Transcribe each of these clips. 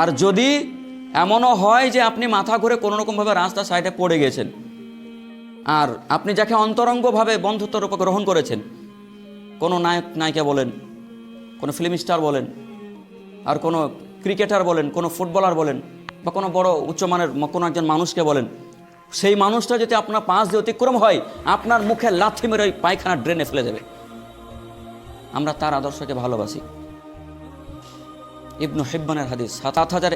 আর যদি এমনও হয় যে আপনি মাথা ঘুরে কোনো রকমভাবে রাস্তা সাইডে পড়ে গেছেন, আর আপনি যাকে অন্তরঙ্গভাবে বন্ধুত্বের উপর গ্রহণ করেছেন, কোনো নায়ক, নায়িকা বলেন, কোনো ফিল্ম স্টার বলেন, আর কোনো ক্রিকেটার বলেন, কোনো ফুটবলার বলেন, বা কোনো বড় উচ্চমানের কোনো একজন মানুষকে বলেন, সেই মানুষটা যদি আপনার পাঁচ দিয়ে অতিক্রম হয়, আপনার মুখে লাথি মেরে ওই পায়খানা ড্রেনে ফেলে দেবে। আমরা তার আদর্শকে ভালোবাসি। ইবনু হিব্বানের হাদিস, সাত হাজার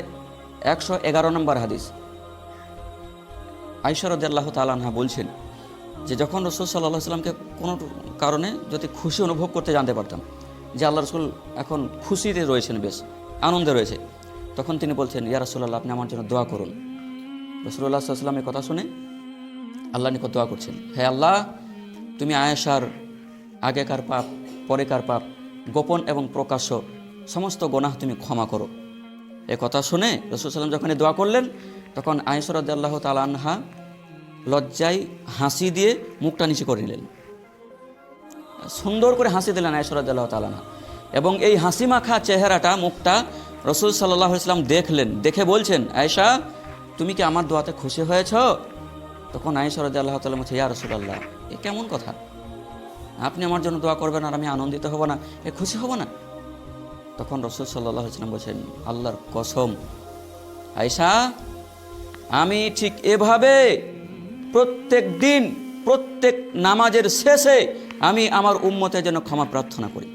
একশো এগারো নম্বর হাদিস। আইসরদাল্লাহ তালানহা বলছেন যে, যখন রসুল সাল্লাহ সাল্লামকে কোনো কারণে যদি খুশি অনুভব করতে জানতে পারতাম যে, আল্লাহ রসুল এখন খুশিতে রয়েছেন, বেশ আনন্দে রয়েছে, তখন তিনি বলছেন, ইয়া রসুল্লাহ আপনি আমার জন্য দোয়া করুন। রসুল্লাহ সাল্লামের কথা শুনে আল্লাহ নিকট দোয়া করছেন, হে আল্লাহ, তুমি আয়েশার আগেকার পাপ, পরেকার পাপ গোপন এবং প্রকাশ্য সমস্ত গোনাহ তুমি ক্ষমা করো। এ কথা শুনে রসুল সাল্লাম যখন দোয়া করলেন, তখন আয়েশরদ আল্লাহ তালানহা লজ্জায় হাসি দিয়ে মুখটা নিচে করে নিলেন। সুন্দর করে হাসি দিলেন আয়েশরদ আল্লাহ তালানহা এবং এই হাসি মাখা চেহারাটা, মুখটা রসুল সাল্লাহ ইসলাম দেখলেন, দেখে বলছেন, আয়েশা, তুমি কি আমার দোয়াতে খুশি হয়েছ? তখন আয়েশরদ আল্লাহ তালাম বলছে, ইয়া রসুল আল্লাহ এ কেমন কথা? আপনি আমার জন্য দোয়া করবেন আর আমি আনন্দিত হব না, এ খুশি হব না? তখন রসদ সাল্লাহ ইসলাম বলছেন, আল্লাহর কসম আয়সা আমি ঠিক এভাবে প্রত্যেক দিন, প্রত্যেক নামাজের শেষে আমি আমার উম্মতের জন্য ক্ষমা প্রার্থনা করি।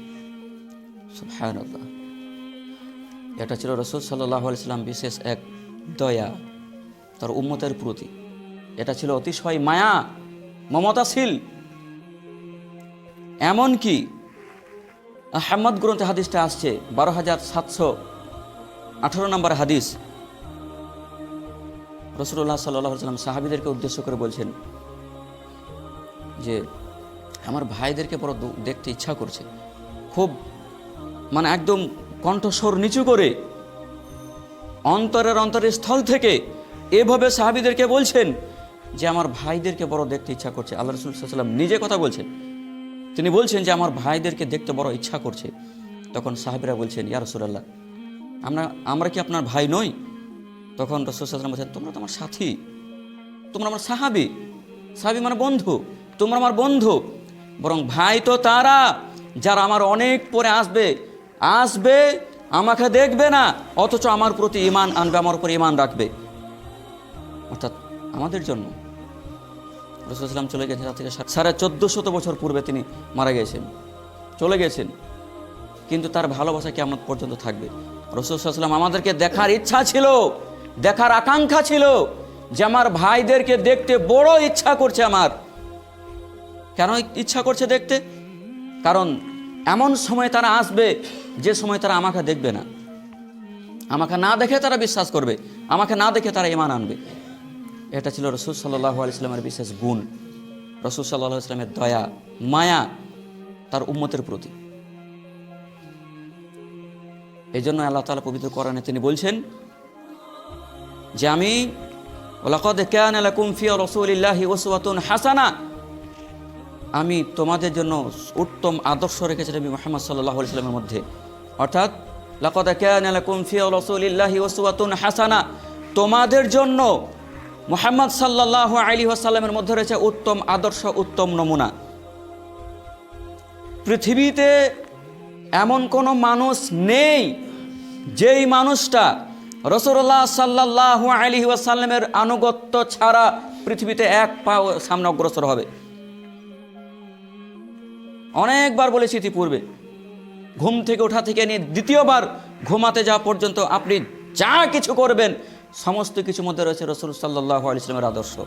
এটা ছিল রসদ সাল্লাহ ইসলাম বিশেষ এক দয়া, তার উম্মতের প্রতি। এটা ছিল অতিশয় মায়া, মমতাশীল। এমনকি আহমদ গ্রন্থে হাদিসটা আসছে, বারো হাজার সাতশো আঠারো নম্বর হাদিস। রসুল্লাহ সাল্লাহ সাল্লাম সাহাবিদেরকে উদ্দেশ্য করে বলছেন যে, আমার ভাইদেরকে বড় দেখতে ইচ্ছা করছে। খুব মানে একদম কণ্ঠস্বর নিচু করে অন্তরের অন্তরের স্থল থেকে এভাবে সাহাবিদেরকে বলছেন যে, আমার ভাইদেরকে বড় দেখতে ইচ্ছা করছে। আল্লাহ রসুল সাল্লাম নিজে কথা বলছেন। তিনি বলছেন যে আমার ভাইদেরকে দেখতে বড় ইচ্ছা করছে। তখন সাহেবরা বলছেন, ইয়া রসুলাল্লাহ, আমরা আমরা কি আপনার ভাই নই? তখন রসুল সাল্লাম বলছেন, তোমরা তো আমার সাথী, তোমরা আমার সাহাবি। সাহাবি মানে বন্ধু, তোমরা আমার বন্ধু। বরং ভাই তো তারা, যারা আমার অনেক পরে আসবে আসবে, আমাকে দেখবে না, অথচ আমার প্রতি ইমান আনবে, আমার উপর ইমান রাখবে। অর্থাৎ আমাদের জন্য রসুলাম চলে গেছেন, তার থেকে সাড়ে চোদ্দ শত বছর পূর্বে তিনি মারা গেছেন চলে গেছেন। কিন্তু তার ভালোবাসা কেমন পর্যন্ত থাকবে? রসুলাম আমাদেরকে দেখার ইচ্ছা ছিল, দেখার আকাঙ্ক্ষা ছিল যে আমার ভাইদেরকে দেখতে বড় ইচ্ছা করছে আমার। কেন ইচ্ছা করছে দেখতে? কারণ এমন সময় তারা আসবে, যে সময় তারা আমাকে দেখবে না। আমাকে না দেখে তারা বিশ্বাস করবে, আমাকে না দেখে তারা ইমান আনবে। এটা ছিল রসুল সাল্লাহ আলিয়াল্লামের বিশেষ গুণ। রসুল সাল্লাহ ইসলামের দয়া, মায়া তার উম্মতের প্রতি। এই জন্য আল্লাহ তালা পবিত্র কোরআনে তিনি বলছেন, যে আমি হাসানা, আমি তোমাদের জন্য উত্তম আদর্শ রেখেছি নবী মোহাম্মদ সাল্লাহ ইসলামের মধ্যে। অর্থাৎ, লাকদ কেয়ান হাসানা, তোমাদের জন্য মোহাম্মদ সাল্লাহ আলী ওয়াসাল্লামের মধ্যে রয়েছে উত্তম আদর্শ, উত্তম নমুনা। পৃথিবীতে এমন কোনো মানুষ নেই যেই মানুষটা রসুল্লাহ সাল্লাহ আলী ওয়াসাল্লামের আনুগত্য ছাড়া পৃথিবীতে এক পা সামনে অগ্রসর হবে। অনেকবার বলেছি ইতিপূর্বে, ঘুম থেকে ওঠা থেকে নিয়ে দ্বিতীয়বার ঘুমাতে যাওয়া পর্যন্ত আপনি যা কিছু করবেন সমস্ত কিছুর মধ্যে রয়েছে রসুল সাল্লাহ ইসলামের আদর্শ।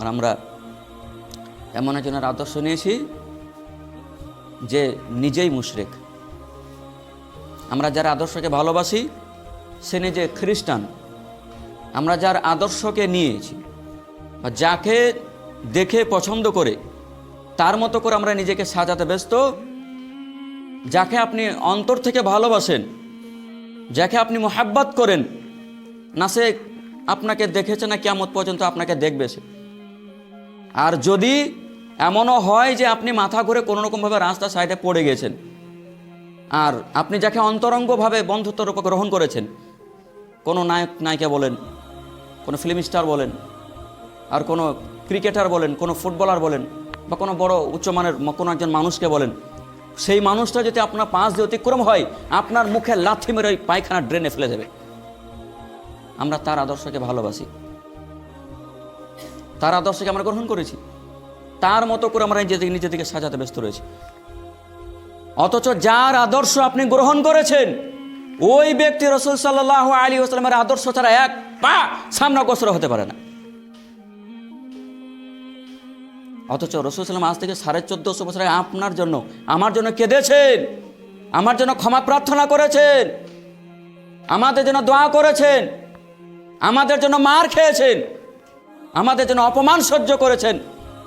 আর আমরা এমন একজনের আদর্শ নিয়েছি যে নিজেই মুশরেক। আমরা যার আদর্শকে ভালোবাসি, সে নিজে খ্রিস্টান। আমরা যার আদর্শকে নিয়েছি, বা যাকে দেখে পছন্দ করে, তার মতো করে আমরা নিজেকে সাজাতে ব্যস্ত। যাকে আপনি অন্তর থেকে ভালোবাসেন, যাকে আপনি মোহাব্বত করেন না সে আপনাকে দেখেছে না কেমন পর্যন্ত আপনাকে দেখবে সে? আর যদি এমনও হয় যে আপনি মাথা ঘুরে কোনো রকমভাবে রাস্তা সাইডে পড়ে গেছেন, আর আপনি যাকে অন্তরঙ্গভাবে বন্ধুত্ব রূপে গ্রহণ করেছেন, কোনো নায়ক, নায়িকা বলেন, কোনো ফিল্ম স্টার বলেন, আর কোনো ক্রিকেটার বলেন, কোনো ফুটবলার বলেন, বা কোনো বড় উচ্চমানের কোনো একজন মানুষকে বলেন, সেই মানুষটা যদি আপনার পাঁচ দিয়ে অতিক্রম হয়, আপনার মুখে লাথি মেরে পায়খানা ড্রেনে ফেলে দেবে। আমরা তার আদর্শকে ভালোবাসি। তার আদর্শকে আমরা গ্রহণ করেছি। তার মতো করে আমরা নিজেদিকে নিজেদেরকে সাজাতে ব্যস্ত রয়েছি। অথচ যার আদর্শ আপনি গ্রহণ করেছেন, ওই ব্যক্তি রসুল সাল্লাহ আলী আসলামের আদর্শ ছাড়া এক পা সামনে অগ্রসর হতে পারে না। অথচ রসুল সাল্লাম আজ থেকে সাড়ে চোদ্দশো বছর আপনার জন্য, আমার জন্য কেঁদেছেন। আমার জন্য ক্ষমা প্রার্থনা করেছেন। আমাদের জন্য দোয়া করেছেন। আমাদের জন্য মার খেয়েছেন। আমাদের জন্য অপমান সহ্য করেছেন।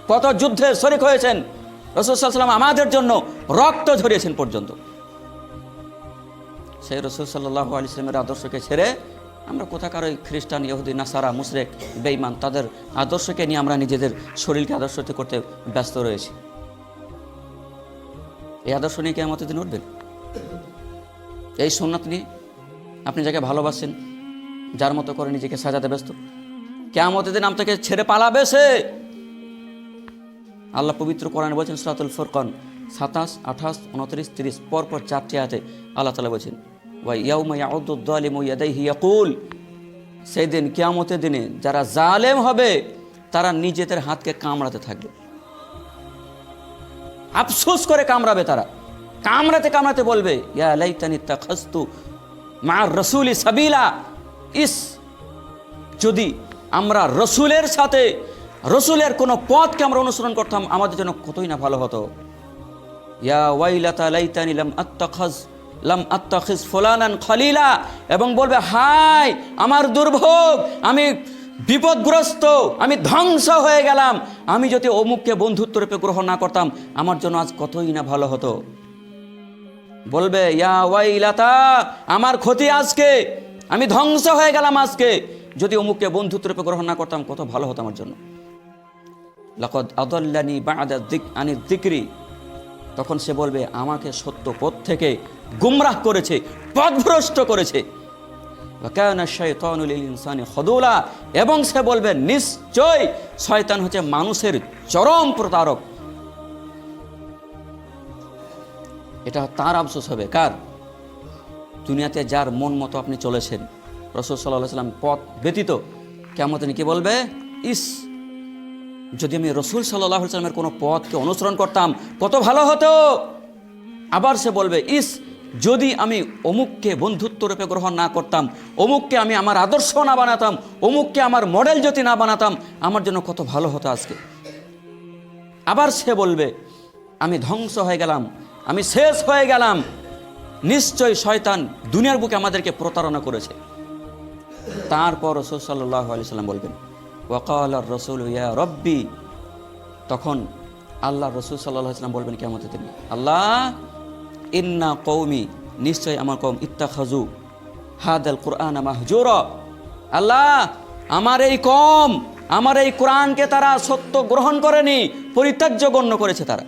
কত যুদ্ধে শরিক হয়েছেন। রসুল সাল্লাম আমাদের জন্য রক্ত ঝরিয়েছেন পর্যন্ত। সেই রসুল সাল্লাহ আলি ইসলামের আদর্শকে ছেড়ে আমরা কোথাকার ওই খ্রিস্টান, ইহুদি, নাসারা, মুশরেক বেইমান তাদের আদর্শকে নিয়ে আমরা নিজেদের শরীরকে আদর্শিত করতে ব্যস্ত রয়েছি। এই আদর্শ নিয়ে কেমন দিন উঠবেন এই সোননাথ নিয়ে আপনি যাকে ভালোবাসেন যার মতো করে নিজেকে সাজাতে ব্যস্ত। কেমন দিন আপনাকে ছেড়ে পালাবে সে। আল্লাহ পবিত্র কোরআনে বলছেন, সুরাতুল ফুরকান, সাতাশ, আঠাশ, উনত্রিশ, তিরিশ, পরপর চারটি আয়াতে আল্লাহ তালা বলছেন ওয়াই ইয়াউমা ইয়াউদ্দালিমু ইয়াদাইহি ইয়াকুল। সেই দিন, কেয়ামতের দিনে যারা জালেম হবে, তারা নিজেদের হাতকে কামড়াতে থাকবে। আফসোস করে কামড়াবে তারা। কামড়াতে কামড়াতে বলবে, ইয়া লাইতানি তাখাস্তু মা রসুলি সাবিলা। ইস, যদি আমরা রসুলের সাথে, রসুলের কোনো পথকে আমরা অনুসরণ করতাম, আমাদের জন্য কতই না ভালো হতো। ইয়া ওয়াইলাতা লাইতানি লাম আত্তাখাজ, লাম আত্তাখিজ এবং বলবে, হাই, আমার দুর্ভোগ, আমি বিপদগ্রস্ত, আমি ধ্বংস হয়ে গেলাম। আমি যদি অমুককে বন্ধুত্ব রূপে গ্রহণ না করতাম, আমার জন্য আজ কতই না ভালো হতো। বলবে, ইয়া ওয়াইলাতা, আমার ক্ষতি আজকে। আমি ধ্বংস হয়ে গেলাম আজকে। যদি অমুককে বন্ধুত্ব রূপে গ্রহণ না করতাম, কত ভালো হতো আমার জন্য। লকদ আদল্লানি বাদা দিক আনি দিকরি। তখন সে বলবে, আমাকে সত্য পথ থেকে গুমরাহ করেছে, পথভ্রষ্ট করেছে। খদুলা। এবং সে বলবে, নিশ্চয় শয়তান হচ্ছে মানুষের চরম প্রতারক। এটা তার আফসোস হবে। কার? দুনিয়াতে যার মন মতো আপনি চলেছেন। রসদ সাল্লাহ সাল্লাম পথ ব্যতীত কেমন তিনি কি বলবে? ইস, যদি আমি রসুল সাল্লাহ সাল্লামের কোনো পথকে অনুসরণ করতাম, কত ভালো হতো। আবার সে বলবে, ইস, যদি আমি অমুককে বন্ধুত্ব রূপে গ্রহণ না করতাম, অমুককে আমি আমার আদর্শ না বানাতাম, অমুককে আমার মডেল যদি না বানাতাম, আমার জন্য কত ভালো হতো আজকে। আবার সে বলবে, আমি ধ্বংস হয়ে গেলাম, আমি শেষ হয়ে গেলাম নিশ্চয় শয়তান দুনিয়ার বুকে আমাদেরকে প্রতারণা করেছে। তারপর রসুল সাল্লাহ আলি সাল্লাম বলবেন, ওয়াকাল রসুল ইয়া রব্বি। তখন আল্লাহ রসুল সাল্লাহ সাল্লাম বলবেন কেমন তিনি আল্লাহ, ইন্না কৌমি নিশ্চয় আমার কৌম ইত্তা খাজু হাদাল কোরআন মাহজুর। আল্লাহ, আমার এই কম আমার এই কোরআনকে তারা সত্য গ্রহণ করেনি, পরিত্যাজ্য গণ্য করেছে তারা।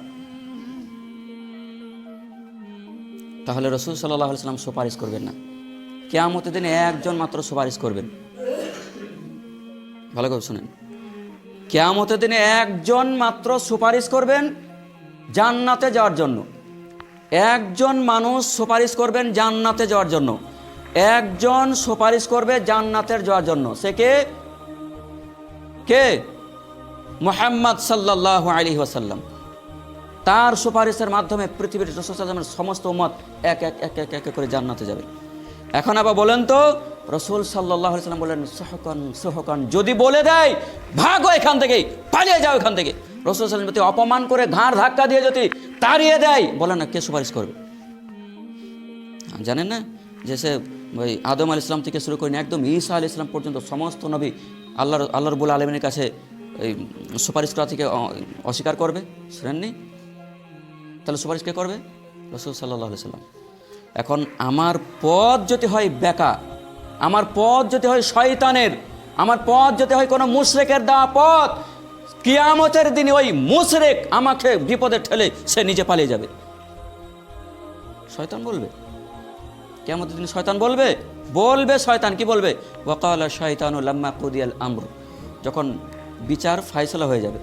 তাহলে রসুল সাল্লাহ সাল্লাম সুপারিশ করবেন না। কেয়ামতের দিনে একজন মাত্র সুপারিশ করবেন। ভালো করে শুনেন। কেয়ামতের দিনে একজন মাত্র সুপারিশ করবেন জান্নাতে যাওয়ার জন্য। একজন মানুষ সুপারিশ করবেন জান্নাতে যাওয়ার জন্য। একজন সুপারিশ করবে জান্নাতের যাওয়ার জন্য। সে কে? কে? মোহাম্মদ সাল্লাহ আলী ওয়াসাল্লাম। তার সুপারিশের মাধ্যমে পৃথিবীর রসুলের সমস্ত মত এক এক এক এক এক করে জান্নাতে যাবে। এখন আবার বলেন তো, রসুল সাল্লাহ সাল্লাম বলেন, সহকন সহকন, যদি বলে দেয়, ভাগো এখান থেকে পালিয়ে যাও এখান থেকে। রসুল সাল্লাম যদি অপমান করে ঘাড় ধাক্কা দিয়ে যদি তাড়িয়ে দেয়, বলেন না, কে সুপারিশ করবে? জানেন না যে সে ওই আদম আল ইসলাম থেকে শুরু করে একদম ঈসা আল ইসলাম পর্যন্ত সমস্ত নবী আল্লাহ আল্লাহ রবুল আলমিনের কাছে এই সুপারিশ করা থেকে অস্বীকার করবে? শুনেননি? তাহলে সুপারিশ কে করবে? রসুল সাল্লাহ সাল্লাম। এখন আমার পথ যদি হয় বেকা, আমার পথ যদি হয় শয়তানের, আমার পথ যদি হয় কোনো মুশরেকের দেওয়া পথ, কিয়ামতের দিনে ওই মুশরেক আমাকে বিপদে ঠেলে সে নিজে পালিয়ে যাবে। শয়তান বলবে? কেমন দিন শয়তান বলবে? বলবে শয়তান, কি বলবে? ওয়াকাল শয়তান ও লাম্মা কুদিয়াল আমর। যখন বিচার ফাইসলা হয়ে যাবে।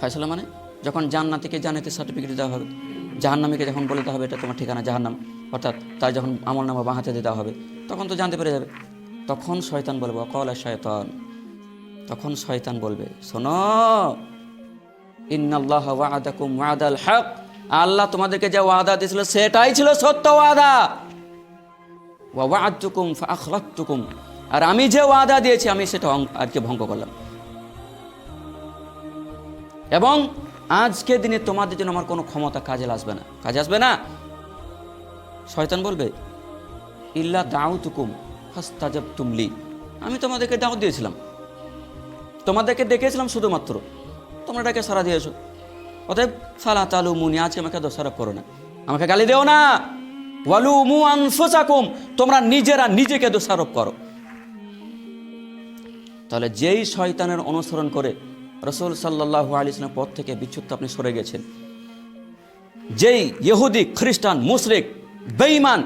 ফাইসলা মানে? যখন জান্নাতিকে জান্নাতের সার্টিফিকেট দেওয়া হবে, জাহান্নামীকে যখন বলে দেওয়া হবে, এটা তোমার ঠিকানা জাহান্নাম, অর্থাৎ তার যখন আমল নামা বাঁহাতে দিতে হবে, তখন তো জানতে পেরে যাবে। তখন শয়তান বলবে অকল শয়তান। তখন শয়তান বলবে, শোনো, ইন্নাল্লাহ ওয়াদাকুম ওয়াদাল হক। আল্লাহ তোমাদেরকে যে ওয়াদা দিয়েছিল, সেটাই ছিল সত্য ওয়াদা। ওয়া ওয়াদতুকুম ফাখলাকতুকুম আর আমি যে ওয়াদা দিয়েছি, আমি সেটা আজকে ভঙ্গ করলাম। এবং আজকে দিনে তোমাদের জন্য আমার কোনো ক্ষমতা কাজে আসবে না। কাজে আসবে না? শয়তান বলবে, ইল্লা দাউতুকুম ফাস্তাজাব তুমলি আমি তোমাদেরকে দাওয়াত দিয়েছিলাম। তোমাদেরকে ডেকেছিলাম শুধুমাত্র। তোমরা এটাকে সারা দিয়েছ। অতএব, ফালা তালু মুনি আজকে আমাকে দোষারোপ করো না। আমাকে গালি দেও না। ওয়ালু মু আনফুসাকুম, তোমরা নিজেরা নিজেকে দোষারোপ করো। তাহলে যেই শয়তানের অনুসরণ করে রসুল সাল্লাহ আলী ইসলামের পথ থেকে বিচ্যুত আপনি সরে গেছেন। যেই ইহুদি, খ্রিস্টান মুসরিক বেঈমান,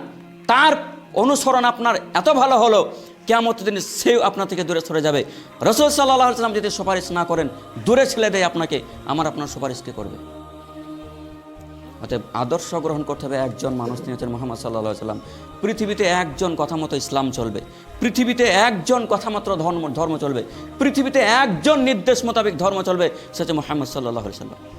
তার অনুসরণ আপনার এত ভালো হলো কেমন দিন সেও আপনার থেকে দূরে সরে যাবে। রসুল সাল্লাহ সাল্লাম যদি সুপারিশ না করেন, দূরে ছেলে দেয় আপনাকে, আমার আপনার সুপারিশকে করবে? অতএব আদর্শ গ্রহণ করতে হবে একজন মানুষ, তিনি হচ্ছেন মোহাম্মদ সাল্লাহ সাল্লাম। পৃথিবীতে একজন কথা মতো ইসলাম চলবে। পৃথিবীতে একজন কথা মাত্র ধর্ম ধর্ম চলবে। পৃথিবীতে একজন নির্দেশ মোতাবেক ধর্ম চলবে, সে হচ্ছে মোহাম্মদ সাল্লাহ সাল্লাম।